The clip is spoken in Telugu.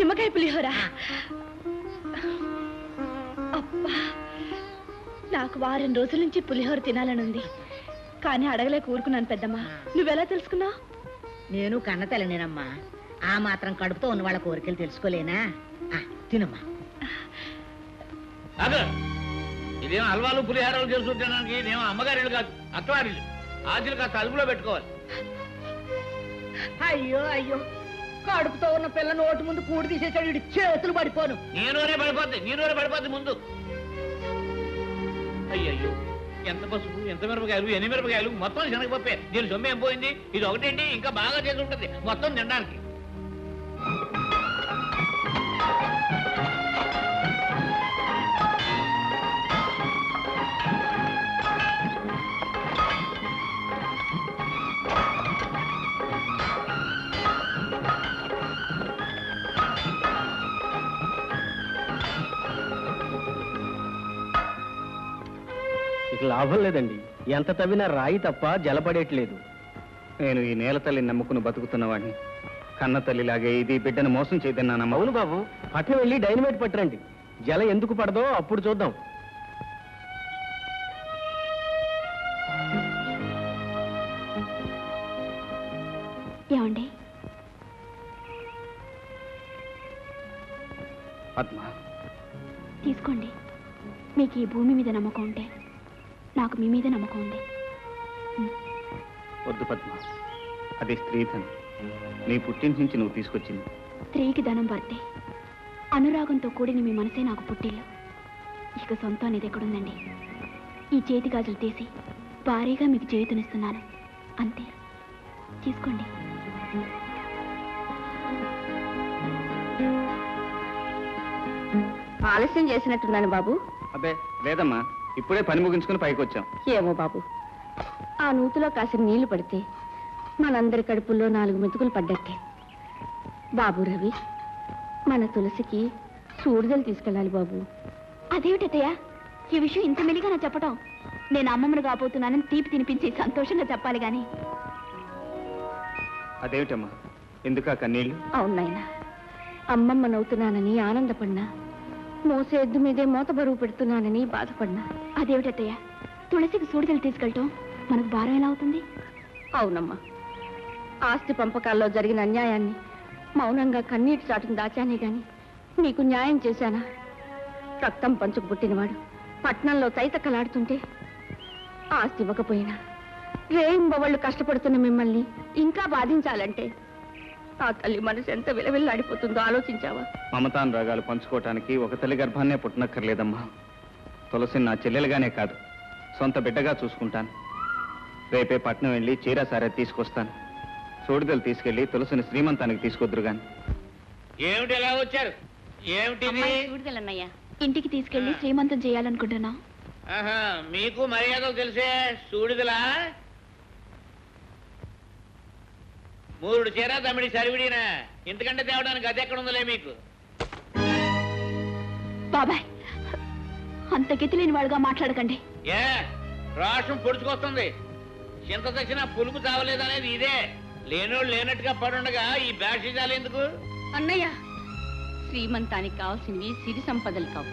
నిమ్మకాయ పులిహోర. అబ్బా నాకు వారం రోజుల నుంచి పులిహోర తినాలనుంది. కానీ అడగలేక ఊరుకున్నాను పెద్దమ్మా. నువ్వెలా తెలుసుకున్నావు? నేను కన్న తల్లినేనమ్మా. ఆ మాత్రం కడుపుతో ఉన్న వాళ్ళ కోరికలు తెలుసుకోలేనా? ఆ, తినమ్మా. అదే ఇదేం హల్వాలు పులిహారాలు చేసుకుంటానికి అమ్మగారిల్లు కాదు అత్తవారిల్లు ఆశలు కాస్త అదుపులో పెట్టుకోవాలి. అయ్యో అయ్యో. కడుపుతో ఉన్న పిల్ల నోటి ముందు కూడి తీసేసాడు ఇటు చేతులు పడిపోను. నీలోనే పడిపోద్ది నీలోనే పడిపోద్ది ముందు. అయ్యయ్యో ఎంత పసుపు ఎంత మిరపకాయలు ఎన్ని మిరపకాయలు మొత్తం శనగపప్పే. దీని సొమ్మ ఏం పోయింది? ఇది ఒకటేంటి? ఇంకా బాగా చేసి ఉంటుంది మొత్తం తినడానికి. ఇక లాభం లేదండి. ఎంత తవ్వినా రాయి తప్ప జలపడేట్లేదు. నేను ఈ నేల తల్లిని నమ్ముకుని బతుకుతున్నవాడిని కన్న తల్లిలాగే ఇది బిడ్డను మోసం చేయదన్నానమ్మా అవును బాబు పట్నం వెళ్ళి డైనమైట్ పట్టరండి. జల ఎందుకు పడదో అప్పుడు చూద్దాం. ఏమండి? పద్మ. తీసుకోండి. మీకు ఈ భూమి మీద నమ్మకం ఉంటే. నాకు మీ మీద నమ్మకం ఉంది. వద్దు పద్మ. అది స్త్రీధనం. నీ పుట్టింటి నుంచి నువ్వు తీసుకొచ్చింది. స్త్రీకి ధనం పడితే అనురాగంతో కూడిన మీ మనసే నాకు పుట్టిల్లు. ఇక సొంతం అనేది ఎక్కడుందండి? ఈ చేతి గాజులు తీసి భారీగా మీకు చేతునిస్తున్నాను అంతే. తీసుకోండి. ఆలస్యం చేసినట్టున్నాను బాబు. అబ్బే లేదమ్మా. ఇప్పుడే పని ముగించుకుని పైకి వచ్చాం. ఏమో బాబు. ఆ నూతిలో కాసిన నీళ్ళు పడితే మనందరి కడుపుల్లో నాలుగు మెతుకులు పడ్డట్టే. బాబు రవి మన తులసికి సూడిదలు తీసుకెళ్ళాలి బాబు. అదేమిటయ్య ఈ విషయం ఇంత మెలిగా నా చెప్పటం. నేను అమ్మమ్మను కాబోతున్నానని తీపి తినిపించి సంతోషంగా చెప్పాలి గాని. అదేమిటమ్మా? ఎందుకా కన్నీళ్ళు అవును నాయనా. అమ్మమ్మనవుతున్నానని ఆనందపడినా మోసే ఎద్దు మీదే మోత బరువు పెడుతున్నానని బాధపడినా. అదేమిటయ్య తులసికి సూడిదలు తీసుకెళ్ళటం మనకు భారం ఎలా అవుతుంది? అవునమ్మా. ఆస్తి పంపకాల్లో జరిగిన అన్యాయాన్ని మౌనంగా కన్నీటి చాటును దాచానే గాని నీకు న్యాయం చేశానా? రక్తం పంచుకు పుట్టినవాడు పట్నంలో తైతకలాడుతుంటే ఆస్తి ఇవ్వకపోయినా. రేయింబవళ్ళు కష్టపడుతున్న మిమ్మల్ని ఇంకా బాధించాలంటే ఆ తల్లి మనసు ఎంత విలవిల్లాడిపోతుందో ఆలోచించావా? మమతాన్ రాగాలు పంచుకోవటానికి ఒక తల్లి గర్భాన్నే పుట్టనక్కర్లేదమ్మా. తులసిని నా చెల్లెలుగానే కాదు. సొంత బిడ్డగా చూసుకుంటాను. రేపే పట్నం వెళ్ళి చీర సారే తీసుకొస్తాను. సూడిదలు తీసుకెళ్ళి తులసిని శ్రీమంతానికి తీసుకొద్దురు గాని. ఏమిటి ఎలా వచ్చారు? చూడగలన్నయ్యా ఇంటికి తీసుకెళ్ళి శ్రీమంతం చేయాలనుకుంటున్నా. ఆహా, మీకు మర్యాదలు తెలిసే సూడిదలా? మూడు చీర తమిడి సరివిడినా. ఇంతకంటే తేవడానికి అది ఎక్కడ ఉందిలే మీకు? బాబాయ్ అంత గతి లేని వాడుగా మాట్లాడకండి. ఏ రాష్ట్రం పొడుచుకొస్తుంది. చింత తెచ్చినా పులుపు తావలేదనేది ఇదే. లేనోళ్ళు లేనట్టుగా పడుండగా ఈ బ్యాషిజాలు ఎందుకు? అన్నయ్య శ్రీమంతానికి కావాల్సింది సిరి సంపదలు కావు.